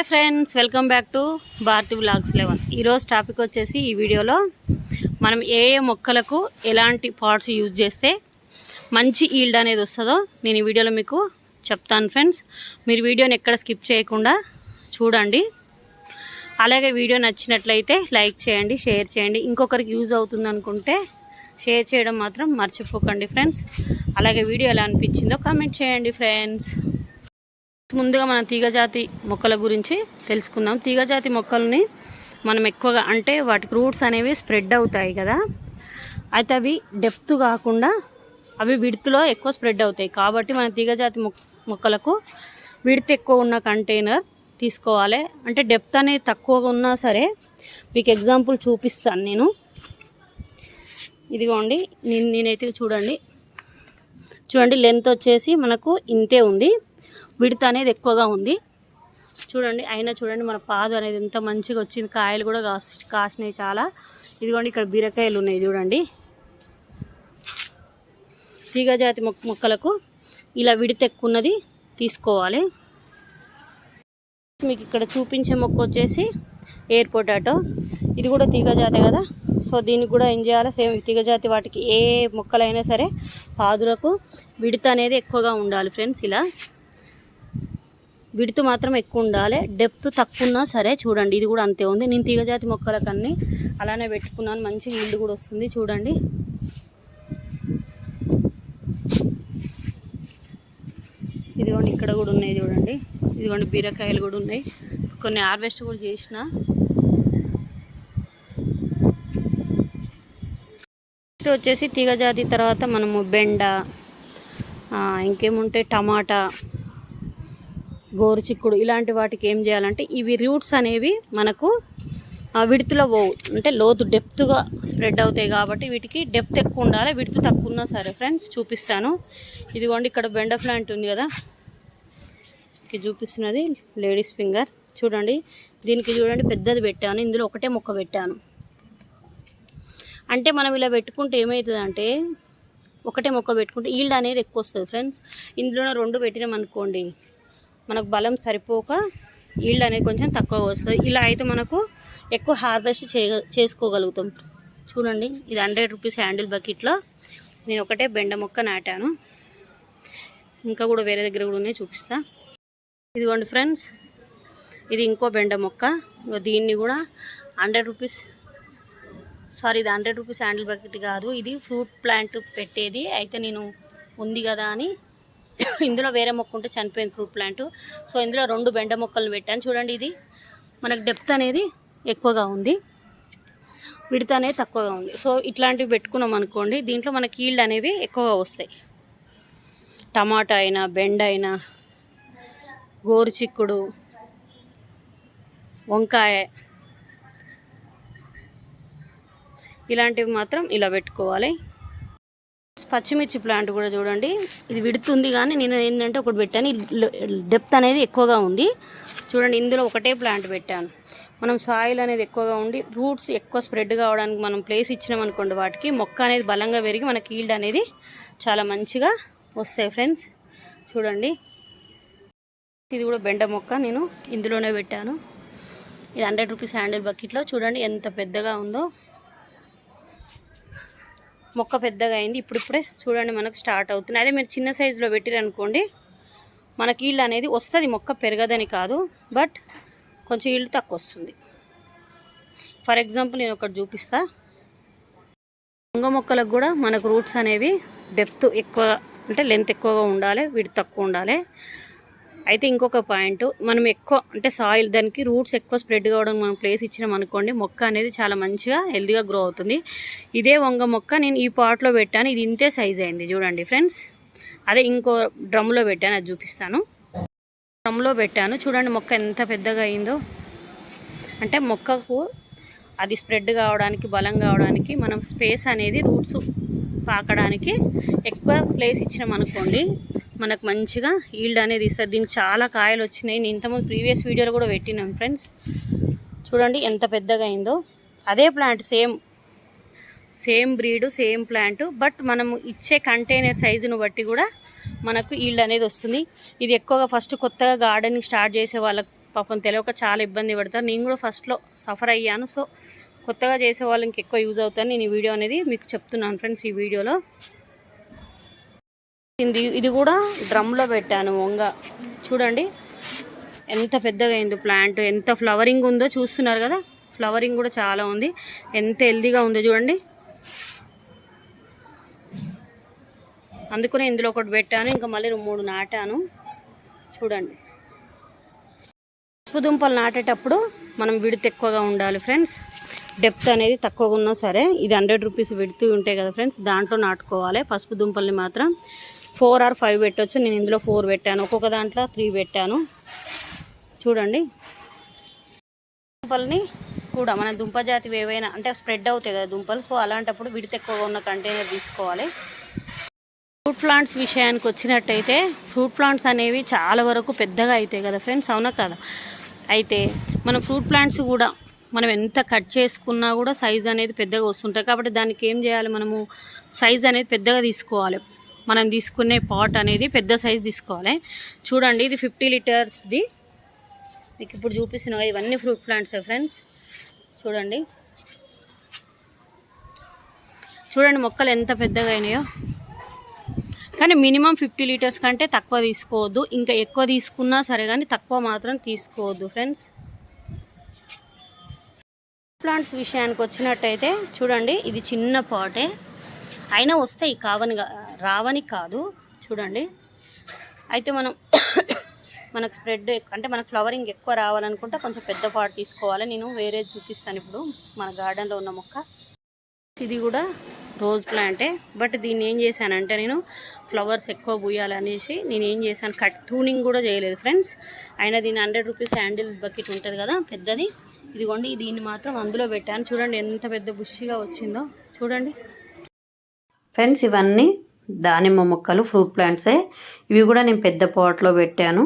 Hi friends welcome back to Bharathi blogs eleven. ఈరోజు topic వచ్చేసి ఈ వీడియోలో మనం ఏ ఏ మొక్కలకు ఎలాంటి పార్ట్స్ యూజ్ చేస్తే మంచి ఈల్డ్ అనేది వస్తుందో నేను ఈ వీడియోలో మీకు చెప్తాను ఫ్రెండ్స్. మీరు వీడియోని ఎక్కడ స్కిప్ చేయకుండా చూడండి. అలాగే వీడియో నచ్చినట్లయితే లైక్ చేయండి షేర్ చేయండి. ఇంకొకరికి యూజ్ అవుతుంది అనుకుంటే షేర్ చేయడం మాత్రం మర్చిపోకండి ఫ్రెండ్స్. అలాగే వీడియో ఎలా అనిపించిందో కామెంట్ చేయండి ఫ్రెండ్స్. ముందుగా మనం తీగజాతి మొక్కల గురించి తెలుసుకుందాం. తీగజాతి మొక్కల్ని మనం ఎక్కువగా అంటే వాటికి రూట్స్ అనేవి స్ప్రెడ్ అవుతాయి కదా. అయితే అవి డెప్త్ కాకుండా అవి విడుతులో ఎక్కువ స్ప్రెడ్ అవుతాయి. కాబట్టి మన తీగజాతి మొక్కలకు విడత్ ఎక్కువ ఉన్న కంటైనర్ తీసుకోవాలి. అంటే డెప్త్ అనేది తక్కువగా ఉన్నా సరే మీకు ఎగ్జాంపుల్ చూపిస్తాను నేను. ఇదిగోండి నేను నేనైతే చూడండి. చూడండి లెంత్ వచ్చేసి మనకు ఇంతే ఉంది. విడత అనేది ఎక్కువగా ఉంది. చూడండి అయినా చూడండి మన పాదు అనేది ఎంత మంచిగా వచ్చింది. కాయలు కూడా కాస్ కాసినాయి చాలా. ఇదిగోండి ఇక్కడ బీరకాయలు ఉన్నాయి చూడండి. తీగజాతి మొక్క మొక్కలకు ఇలా విడత తీసుకోవాలి. మీకు ఇక్కడ చూపించే మొక్క వచ్చేసి ఎయిర్ పొటాటో ఇది కూడా తీగజాతే కదా. సో దీనికి కూడా ఏం చేయాలి? సేమ్ తీగజాతి వాటికి ఏ మొక్కలైనా సరే పాదులకు విడత అనేది ఎక్కువగా ఉండాలి ఫ్రెండ్స్ ఇలా. విడుతు మాత్రం ఎక్కువ ఉండాలి. డెప్త్ తక్కువ ఉన్నా సరే చూడండి. ఇది కూడా అంతే ఉంది. నేను తీగజాతి మొక్కలకన్నీ అలానే పెట్టుకున్నాను. మంచి ఇల్లు కూడా వస్తుంది. చూడండి. ఇదిగోండి ఇక్కడ కూడా ఉన్నాయి చూడండి. ఇదిగోండి బీరకాయలు కూడా ఉన్నాయి. కొన్ని హార్వెస్ట్ కూడా చేసిన. నెక్స్ట్ వచ్చేసి తీగజాతి తర్వాత మనము బెండ ఇంకేముంటాయి? టమాటా. గోరుచిక్కుడు ఇలాంటి వాటికి ఏం చేయాలంటే ఇవి రూట్స్ అనేవి మనకు విడుతులో పోవు. అంటే లోతు డెప్త్గా స్ప్రెడ్ అవుతాయి కాబట్టి వీటికి డెప్త్ ఎక్కువ ఉండాలి విడుతు తక్కువ ఉన్నా సరే ఫ్రెండ్స్ చూపిస్తాను. ఇదిగోండి ఇక్కడ బెండ ప్లాంట్ ఉంది కదా చూపిస్తున్నది లేడీస్ ఫింగర్. చూడండి దీనికి చూడండి పెద్దది పెట్టాను ఇందులో ఒకటే మొక్క పెట్టాను. అంటే మనం ఇలా పెట్టుకుంటే ఏమవుతుందంటే ఒకటే మొక్క పెట్టుకుంటే ఈల్డ్ అనేది ఎక్కువ వస్తుంది ఫ్రెండ్స్. ఇందులోనే రెండు పెట్టినాం అనుకోండి మనకు బలం సరిపోక ఈల్డ్ అనేది కొంచెం తక్కువ వస్తుంది. ఇలా అయితే మనకు ఎక్కువ హార్వెస్ట్ చేయ చేసుకోగలుగుతాం. చూడండి ఇది హండ్రెడ్ రూపీస్ హ్యాండిల్ బకెట్లో నేను ఒకటే బెండ మొక్క నాటాను. ఇంకా కూడా వేరే దగ్గర కూడా ఉన్నాయి చూపిస్తా. ఇదిగోండి ఫ్రెండ్స్ ఇది ఇంకో బెండ మొక్క. దీన్ని కూడా హండ్రెడ్ రూపీస్ సారీ ఇది హండ్రెడ్ రూపీస్ హ్యాండిల్ బకెట్ కాదు ఇది ఫ్రూట్ ప్లాంట్ పెట్టేది. అయితే నేను ఉంది కదా అని ఇందులో వేరే మొక్క ఉంటే చనిపోయింది ఫ్రూట్ ప్లాంట్. సో ఇందులో రెండు బెండ మొక్కలు పెట్టాను. చూడండి ఇది. మనకు డెప్త్ అనేది ఎక్కువగా ఉంది. విడత అనేది తక్కువగా ఉంది. సో ఇట్లాంటివి పెట్టుకున్నాం అనుకోండి దీంట్లో మనకి ఈల్డ్ అనేవి ఎక్కువగా వస్తాయి. టమాటా అయినా బెండ అయినా గోరుచిక్కుడు వంకాయ ఇలాంటివి మాత్రం ఇలా పెట్టుకోవాలి. పచ్చిమిర్చి ప్లాంట్ కూడా చూడండి. ఇది విడుతుంది కానీ నేను ఏంటంటే ఒకటి పెట్టాను. డెప్త్ అనేది ఎక్కువగా ఉంది. చూడండి ఇందులో ఒకటే ప్లాంట్ పెట్టాను. మనం సాయిల్ అనేది ఎక్కువగా ఉండి రూట్స్ ఎక్కువ స్ప్రెడ్ కావడానికి మనం ప్లేస్ ఇచ్చినాం అనుకోండి వాటికి మొక్క అనేది బలంగా పెరిగి మనకి ఈల్డ్ అనేది చాలా మంచిగా వస్తాయి ఫ్రెండ్స్ చూడండి. ఇది కూడా బెండ మొక్క నేను ఇందులోనే పెట్టాను. ఇది హండ్రెడ్ రూపీస్ హ్యాండిల్ బకెట్లో చూడండి ఎంత పెద్దగా ఉందో. మొక్క పెద్దగా అయింది. ఇప్పుడిప్పుడే చూడండి మనకు స్టార్ట్ అవుతుంది అదే మీరు చిన్న సైజులో పెట్టిరనుకోండి మనకి ఈళ్ళు అనేది వస్తుంది. మొక్క పెరగదని కాదు బట్ కొంచెం ఈళ్ళు తక్కువ వస్తుంది. ఫర్ ఎగ్జాంపుల్ నేను ఒకటి చూపిస్తా. వంగ మొక్కలకు కూడా మనకు రూట్స్ అనేవి డెప్త్ ఎక్కువ అంటే లెంత్ ఎక్కువగా ఉండాలి వీడి తక్కువ ఉండాలి. అయితే ఇంకొక పాయింట్ మనం ఎక్కువ అంటే సాయిల్ దానికి రూట్స్ ఎక్కువ స్ప్రెడ్ కావడం మనం ప్లేస్ ఇచ్చినాం అనుకోండి మొక్క అనేది చాలా మంచిగా హెల్దీగా గ్రో అవుతుంది. ఇదే వంగ మొక్క నేను ఈ పాట్లో పెట్టాను ఇది ఇంతే సైజ్ అయింది. చూడండి ఫ్రెండ్స్ అదే ఇంకో డ్రమ్లో పెట్టాను అది చూపిస్తాను. డ్రమ్లో పెట్టాను చూడండి మొక్క ఎంత పెద్దగా అయిందో. అంటే మొక్కకు అది స్ప్రెడ్ కావడానికి బలం కావడానికి మనం స్పేస్ అనేది రూట్స్ పాకడానికి ఎక్కువ ప్లేస్ ఇచ్చినాం అనుకోండి మనకు మంచిగా ఈల్డ్ అనేది ఇస్తారు. దీనికి చాలా కాయలు వచ్చినాయి. నేను ఇంతకుముందు ప్రీవియస్ వీడియోలో కూడా పెట్టినాను ఫ్రెండ్స్ చూడండి ఎంత పెద్దగా అయిందో. అదే plant same same breed same plant but మనము ఇచ్చే కంటైనర్ సైజును బట్టి కూడా మనకు ఈల్డ్ అనేది వస్తుంది. ఇది ఎక్కువగా ఫస్ట్ కొత్తగా గార్డెనింగ్ స్టార్ట్ చేసే వాళ్ళకు పాపం తెలియక చాలా ఇబ్బంది పడతారు. నేను కూడా ఫస్ట్లో సఫర్ అయ్యాను. సో కొత్తగా చేసే వాళ్ళకి ఇంకెక్కువ యూజ్ అవుతాను నేను ఈ వీడియో అనేది మీకు చెప్తున్నాను ఫ్రెండ్స్ ఈ వీడియోలో ఇది ఇది కూడా డ్రమ్లో పెట్టాను వంగ. చూడండి. ఎంత పెద్దగా అయింది ప్లాంట్ ఎంత ఫ్లవరింగ్ ఉందో చూస్తున్నారు కదా? ఫ్లవరింగ్ కూడా చాలా ఉంది. ఎంత హెల్దీగా ఉందో చూడండి. అందుకనే ఇందులో ఒకటి పెట్టాను ఇంకా మళ్ళీ మూడు నాటాను. చూడండి. పసుపు దుంపలు నాటేటప్పుడు మనం విడత ఎక్కువగా ఉండాలి ఫ్రెండ్స్. డెప్త్ అనేది తక్కువగా ఉన్నా సరే ఇది హండ్రెడ్ రూపీస్ విడుతూ ఉంటాయి కదా ఫ్రెండ్స్ దాంట్లో నాటుకోవాలి. పసుపు దుంపల్ని మాత్రం ఫోర్ ఆర్ ఫైవ్ పెట్టవచ్చు నేను ఇందులో ఫోర్ పెట్టాను. ఒక్కొక్క దాంట్లో త్రీ పెట్టాను. చూడండి. దుంపల్ని కూడా మన దుంప జాతివి ఏవైనా అంటే స్ప్రెడ్ అవుతాయి కదా దుంపలు. సో అలాంటప్పుడు విడత ఎక్కువగా ఉన్న కంటైనర్ తీసుకోవాలి. ఫ్రూట్ ప్లాంట్స్ విషయానికి వచ్చినట్టయితే ఫ్రూట్ ప్లాంట్స్ అనేవి చాలా వరకు పెద్దగా అవుతాయి కదా ఫ్రెండ్స్. అవునా కదా? అయితే మన ఫ్రూట్ ప్లాంట్స్ కూడా మనం ఎంత కట్ చేసుకున్నా కూడా సైజ్ అనేది పెద్దగా వస్తుంటాయి. కాబట్టి దానికి ఏం చేయాలి మనము? సైజ్ అనేది పెద్దగా తీసుకోవాలి. మనం తీసుకునే పాట్ అనేది పెద్ద సైజ్ తీసుకోవాలి. చూడండి ఇది ఫిఫ్టీ లీటర్స్ది మీకు ఇప్పుడు చూపిస్తున్నా ఇవన్నీ ఫ్రూట్ ప్లాంట్స్ ఫ్రెండ్స్? చూడండి. చూడండి మొక్కలు ఎంత పెద్దగా అయినాయో. కానీ మినిమం ఫిఫ్టీ లీటర్స్ కంటే తక్కువ తీసుకోవద్దు. ఇంకా ఎక్కువ తీసుకున్నా సరే కానీ తక్కువ మాత్రం తీసుకోవద్దు ఫ్రెండ్స్. ప్లాంట్స్ విషయానికి వచ్చినట్టయితే చూడండి ఇది చిన్న పాటే. అయినా వస్తాయి కావనిగా రావని కాదు. చూడండి. అయితే మనం మనకు స్ప్రెడ్ అంటే మనకు ఫ్లవరింగ్ ఎక్కువ రావాలనుకుంటే కొంచెం పెద్ద పాటు తీసుకోవాలి. నేను వేరే చూపిస్తాను ఇప్పుడు మన గార్డెన్లో ఉన్న మొక్క. ఇది కూడా రోజ్ ప్లాంటే. బట్ దీన్ని ఏం చేశానంటే నేను ఫ్లవర్స్ ఎక్కువ పూయాలనేసి నేను ఏం చేశాను కట్ ట్యూనింగ్ కూడా చేయలేదు ఫ్రెండ్స్. అయినా దీని హండ్రెడ్ రూపీస్ హ్యాండిల్ బకెట్ ఉంటుంది కదా పెద్దది. ఇదిగోండి దీన్ని మాత్రం అందులో పెట్టాను. చూడండి ఎంత పెద్ద బుష్గా వచ్చిందో. చూడండి. ఫ్రెండ్స్ ఇవన్నీ దానిమ్మ మొక్కలు ఫ్రూట్ ప్లాంట్సే. ఇవి కూడా నేను పెద్ద పాట్లో పెట్టాను.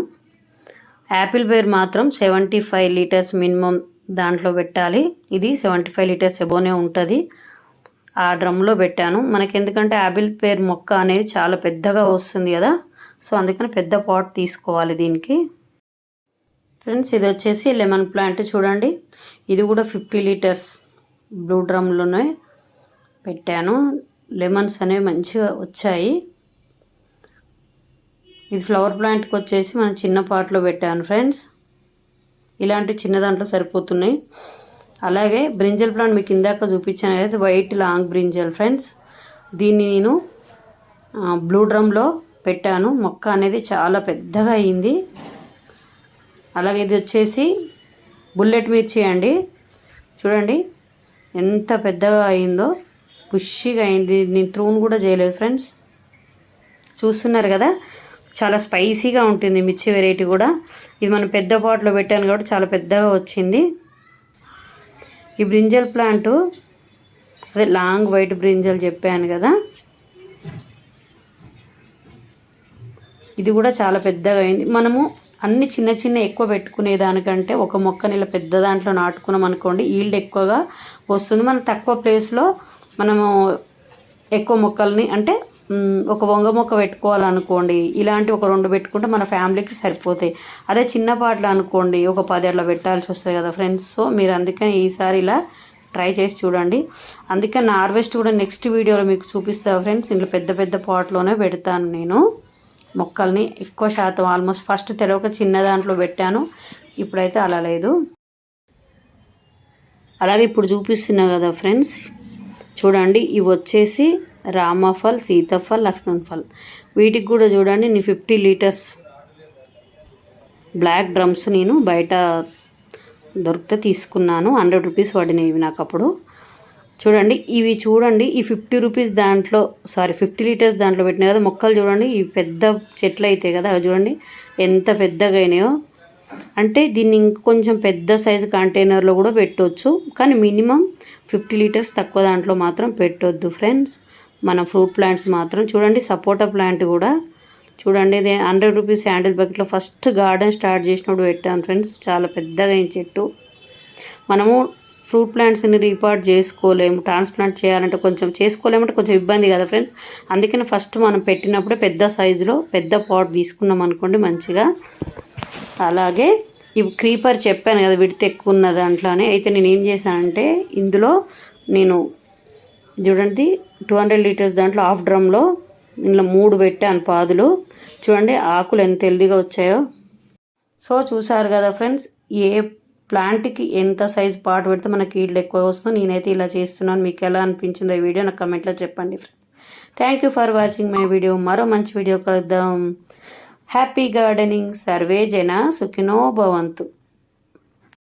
యాపిల్ బేర్ మాత్రం సెవెంటీ ఫైవ్ లీటర్స్ మినిమం దాంట్లో పెట్టాలి. ఇది సెవెంటీ ఫైవ్ లీటర్స్ ఎబోనే ఉంటుంది. ఆ డ్రమ్లో పెట్టాను. మనకి ఎందుకంటే యాపిల్ పేర్ మొక్క అనేది చాలా పెద్దగా వస్తుంది కదా. సో అందుకని పెద్ద పాట్ తీసుకోవాలి దీనికి. ఫ్రెండ్స్ ఇది వచ్చేసి లెమన్ ప్లాంట్ చూడండి. ఇది కూడా ఫిఫ్టీ లీటర్స్ బ్లూ డ్రమ్లోనే పెట్టాను. లెమన్స్ అనేవి మంచిగా వచ్చాయి. ఇది ఫ్లవర్ ప్లాంట్కి వచ్చేసి మనం చిన్న పాట్లో పెట్టాను ఫ్రెండ్స్. ఇలాంటి చిన్న దాంట్లో సరిపోతున్నాయి. అలాగే బ్రింజల్ ప్లాంట్ మీకు ఇందాక చూపించాను కదా వైట్ లాంగ్ బ్రింజల్ ఫ్రెండ్స్. దీన్ని నేను బ్లూ డ్రమ్లో పెట్టాను. మొక్క అనేది చాలా పెద్దగా అయింది. అలాగే ఇది వచ్చేసి బుల్లెట్ మిర్చి అండి. చూడండి ఎంత పెద్దగా అయిందో. పుష్గా అయింది. నేను త్రూన్ కూడా చేయలేదు ఫ్రెండ్స్. చూస్తున్నారు కదా చాలా స్పైసీగా ఉంటుంది మిర్చి వెరైటీ కూడా. ఇది మనం పెద్ద పాట్లో పెట్టాను కాబట్టి చాలా పెద్దగా వచ్చింది. ఈ బ్రింజల్ ప్లాంట్ అదే లాంగ్ వైట్ బ్రింజల్ చెప్పాను కదా. ఇది కూడా చాలా పెద్దగా అయింది. మనము అన్ని చిన్న చిన్న ఎక్కువ పెట్టుకునే దానికంటే ఒక మొక్కని ఇలా పెద్ద దాంట్లో నాటుకున్నాం అనుకోండి ఈల్డ్ ఎక్కువగా వస్తుంది. మనం తక్కువ ప్లేస్లో మనము ఎక్కువ మొక్కల్ని అంటే ఒక వంగ మొక్క పెట్టుకోవాలనుకోండి ఇలాంటి ఒక రెండు పెట్టుకుంటే మన ఫ్యామిలీకి సరిపోతాయి. అదే చిన్న పాటలు అనుకోండి ఒక పది అట్లా పెట్టాల్సి వస్తుంది కదా ఫ్రెండ్స్. సో మీరు అందుకని ఈసారి ఇలా ట్రై చేసి చూడండి. అందుకని నా హార్వెస్ట్ కూడా నెక్స్ట్ వీడియోలో మీకు చూపిస్తా ఫ్రెండ్స్. ఇంట్లో పెద్ద పెద్ద పాట్లోనే పెడతాను నేను. మొక్కల్ని ఎక్కువ శాతం ఆల్మోస్ట్ ఫస్ట్ తెలవక చిన్న దాంట్లో పెట్టాను. ఇప్పుడైతే అలా లేదు. అలాగే ఇప్పుడు చూపిస్తున్నా కదా ఫ్రెండ్స్. చూడండి ఇవి వచ్చేసి రామఫల్ సీతాఫల్ లక్ష్మణ్ ఫల్. వీటికి కూడా చూడండి నేను ఫిఫ్టీ లీటర్స్ బ్లాక్ డ్రమ్స్ నేను బయట దొరికితే తీసుకున్నాను. హండ్రెడ్ రూపీస్ పడినాయి ఇవి నాకు అప్పుడు. చూడండి ఇవి చూడండి ఈ ఫిఫ్టీ రూపీస్ దాంట్లో సారీ ఫిఫ్టీ లీటర్స్ దాంట్లో పెట్టినాయి కదా మొక్కలు చూడండి ఈ పెద్ద చెట్లు అవుతాయి కదా అవి చూడండి ఎంత పెద్దగా అయినాయో. అంటే దీన్ని ఇంకొంచెం పెద్ద సైజు కంటైనర్లో కూడా పెట్టవచ్చు కానీ మినిమం ఫిఫ్టీ లీటర్స్ తక్కువ దాంట్లో మాత్రం పెట్టొద్దు ఫ్రెండ్స్. మన ఫ్రూట్ ప్లాంట్స్ మాత్రం చూడండి సపోటా ప్లాంట్ కూడా. చూడండి ఇది హండ్రెడ్ రూపీస్ హ్యాండిల్ బకెట్లో ఫస్ట్ గార్డెన్ స్టార్ట్ చేసినప్పుడు పెట్టాను ఫ్రెండ్స్. చాలా పెద్దగా అయిన చెట్టు. మనము ఫ్రూట్ ప్లాంట్స్ని రీపార్ట్ చేసుకోలేము. ట్రాన్స్ప్లాంట్ చేయాలంటే కొంచెం చేసుకోలేమంటే కొంచెం ఇబ్బంది కదా ఫ్రెండ్స్. అందుకని ఫస్ట్ మనం పెట్టినప్పుడే పెద్ద సైజులో పెద్ద పాట్ తీసుకున్నాం అనుకోండి మంచిగా. అలాగే ఈ క్రీపర్ చెప్పాను కదా విడితే ఎక్కువ ఉన్న దాంట్లోనే. అయితే నేను ఏం చేశానంటే ఇందులో నేను చూడండి టూ హండ్రెడ్ లీటర్స్ దాంట్లో హాఫ్ డ్రమ్లో ఇందులో మూడు పెట్టాను పాదులు. చూడండి ఆకులు ఎంత హెల్దీగా వచ్చాయో. సో చూసారు కదా ఫ్రెండ్స్ ఏ ప్లాంట్కి ఎంత సైజ్ పాటు పెడితే మనకి ఈళ్ళు ఎక్కువ వస్తుంది. నేనైతే ఇలా చేస్తున్నాను. మీకు ఎలా అనిపించిందో ఈ వీడియో నాకు కమెంట్లో చెప్పండి thank you for watching my video మరో మంచి వీడియో కలుద్దాం. హ్యాపీ గార్డెనింగ్ సర్వే జన సుఖినో భవంతు.